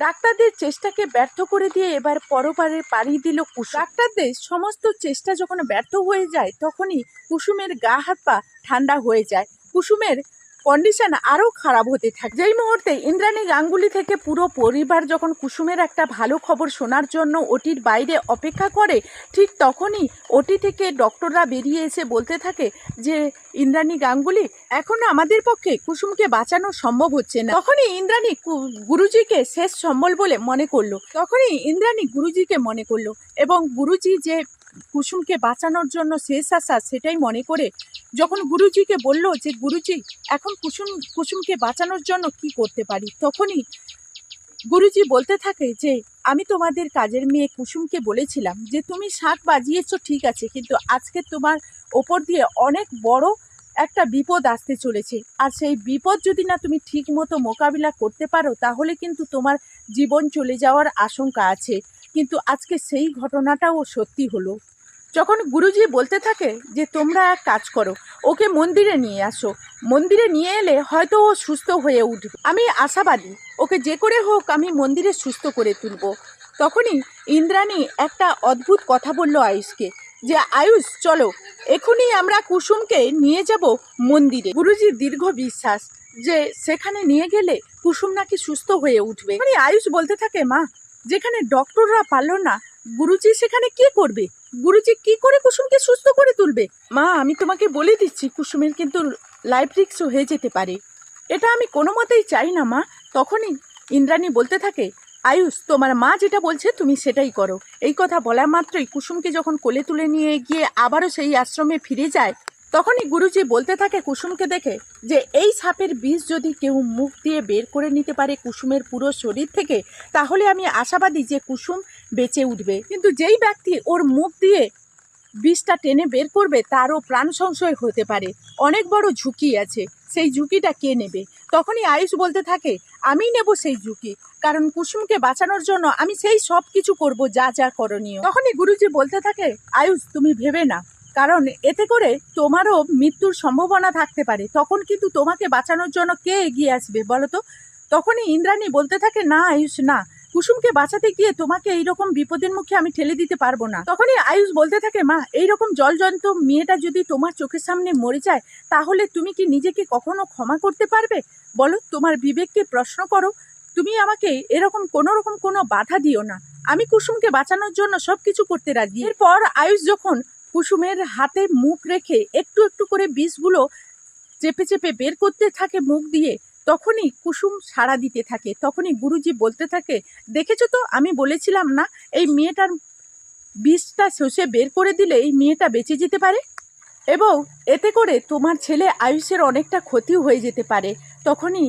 ডাক্তারদের চেষ্টাকে ব্যর্থ করে দিয়ে এবার পরপারে পাড়ি দিল কুসুম। ডাক্তারদের সমস্ত চেষ্টা যখন ব্যর্থ হয়ে যায়, তখনই কুসুমের গা হাত পা ঠান্ডা হয়ে যায়। কুসুমের কন্ডিশন আরও খারাপ হতে থাকে যেই মুহূর্তে ইন্দ্রাণী গাঙ্গুলি থেকে পুরো পরিবার যখন কুসুমের একটা ভালো খবর শোনার জন্য ওটির বাইরে অপেক্ষা করে, ঠিক তখনই ওটি থেকে ডক্টররা বেরিয়ে এসে বলতে থাকে যে, ইন্দ্রাণী গাঙ্গুলি, এখন আমাদের পক্ষে কুসুমকে বাঁচানো সম্ভব হচ্ছে না। তখনই ইন্দ্রাণী গুরুজিকে শেষ সম্বল বলে মনে করল। তখনই ইন্দ্রাণী গুরুজিকে মনে করল এবং গুরুজি যে কুসুমকে বাঁচানোর জন্য শেষ আশা সেটাই মনে করে যখন গুরুজিকে বলল যে, গুরুজি, এখন কুসুম, কুসুমকে বাঁচানোর জন্য কি করতে পারি? তখনই গুরুজি বলতে থাকে যে, আমি তোমাদের কাজের মেয়ে কুসুমকে বলেছিলাম যে, তুমি শাক বাজিয়েছো, ঠিক আছে, কিন্তু আজকে তোমার ওপর দিয়ে অনেক বড় একটা বিপদ আসতে চলেছে। আর সেই বিপদ যদি না তুমি ঠিক মতো মোকাবিলা করতে পারো, তাহলে কিন্তু তোমার জীবন চলে যাওয়ার আশঙ্কা আছে। কিন্তু আজকে সেই ঘটনাটাও সত্যি হলো। যখন গুরুজি বলতে থাকে যে, তোমরা এক কাজ করো, ওকে মন্দিরে নিয়ে আসো। মন্দিরে নিয়ে এলে হয়তো ও সুস্থ হয়ে উঠবে। আমি আশাবাদী, ওকে যে করে হোক আমি মন্দিরে সুস্থ করে তুলব। তখনই ইন্দ্রাণী একটা অদ্ভুত কথা বলল আয়ুষকে যে, আয়ুষ, চলো এখনই আমরা কুসুমকে নিয়ে যাব মন্দিরে। গুরুজির দীর্ঘ বিশ্বাস যে, সেখানে নিয়ে গেলে কুসুম নাকি সুস্থ হয়ে উঠবে? মানে আয়ুষ বলতে থাকে, মা যেখানে ডক্টররা পারল না, গুরুজি সেখানে কি করবে? গুরুজি কি করে কুসুমকে সুস্থ করে তুলবে? মা, আমি তোমাকে বলে দিচ্ছি, কুসুমের কিন্তু লাইফ রিক্সও হয়ে যেতে পারে। এটা আমি কোনো মতেই চাই না, মা। তখনই ইন্দ্রাণী বলতে থাকে, আয়ুষ, তোমার মা যেটা বলছে তুমি সেটাই করো। এই কথা বলা মাত্রই কুসুমকে যখন কোলে তুলে নিয়ে গিয়ে আবারও সেই আশ্রমে ফিরে যায় তখনই গুরুজি বলতে থাকে কুসুমকে দেখে যে, এই সাপের বিষ যদি কেউ মুখ দিয়ে বের করে নিতে পারে কুসুমের পুরো শরীর থেকে, তাহলে আমি আশাবাদী যে কুসুম বেঁচে উঠবে। কিন্তু যেই ব্যক্তি ওর মুখ দিয়ে বিষটা টেনে বের করবে, তারও প্রাণ সংশয় হতে পারে। অনেক বড় ঝুঁকি আছে, সেই ঝুঁকিটা কে নেবে? তখনই আয়ুষ বলতে থাকে আমি নেব সেই ঝুঁকি, কারণ কুসুমকে বাঁচানোর জন্য আমি সেই সব কিছু করব যা যা করণীয়। তখনই গুরুজি বলতে থাকে, আয়ুষ, তুমি ভেবে না কারণ এতে করে তোমারও মৃত্যুর সম্ভাবনা থাকতে পারে। তখন কিন্তু তোমাকে বাঁচানোর জন্য কে এগিয়ে আসবে বলো তো? তখনই ইন্দ্রাণী বলতে থাকে, না, আয়ুষ, না। কুসুমকে বাঁচাতে গিয়ে তোমাকে এইরকম বিপদের মুখে আমি ঠেলে দিতে পারব না। তখনই আয়ুষ বলতে থাকে, মা, এইরকম জলজন্ত মেয়েটা যদি তোমার চোখের সামনে মরে যায়, তাহলে তুমি কি নিজেকে কখনো ক্ষমা করতে পারবে? বলো, তোমার বিবেককে প্রশ্ন করো। তুমি আমাকে এরকম কোনো রকম কোনো বাধা দিও না। আমি কুসুমকে বাঁচানোর জন্য সব কিছু করতে রাজি। এরপর আয়ুষ যখন কুসুমের হাতে মুখ রেখে একটু একটু করে বিষগুলো চেপে চেপে বের করতে থাকে মুখ দিয়ে, তখনই কুসুম সাড়া দিতে থাকে, তখনই গুরুজি বলতে থাকে, দেখেছ তো, আমি বলেছিলাম না, এই মেয়েটার বিষটা শোষে বের করে দিলে এই মেয়েটা বেঁচে যেতে পারে? এবং এতে করে তোমার ছেলে আয়ুষের অনেকটা ক্ষতি হয়ে যেতে পারে। তখনই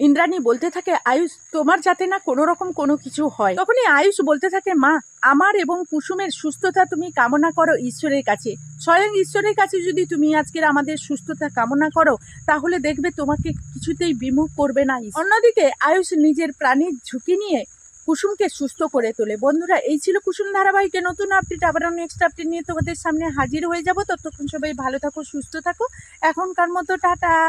ইন্দ্রাণী বলতে থাকে, আয়ুষ, তোমার যাতে না কোনো রকম কোনো কিছু হয়। তখনই আয়ুষ বলতে থাকে, মা, আমার এবং কুসুমের সুস্থতা তুমি কামনা করো ঈশ্বরের কাছে। স্বয়ং ঈশ্বরের কাছে যদি তুমি আজকের আমাদের সুস্থতা কামনা করো, তাহলে দেখবে তোমাকে কিছুতেই বিমুখ করবে না অন্যদিকে আয়ুষ নিজের প্রাণীর ঝুঁকি নিয়ে কুসুমকে সুস্থ করে তোলে। বন্ধুরা, এই ছিল কুসুম ধারাবাহিকে নতুন আপডেট। আবারও নেক্সট আপডেট নিয়ে তোমাদের সামনে হাজির হয়ে যাব। ততক্ষণ সবাই ভালো থাকো, সুস্থ থাকো। এখনকার মতো, টাটা।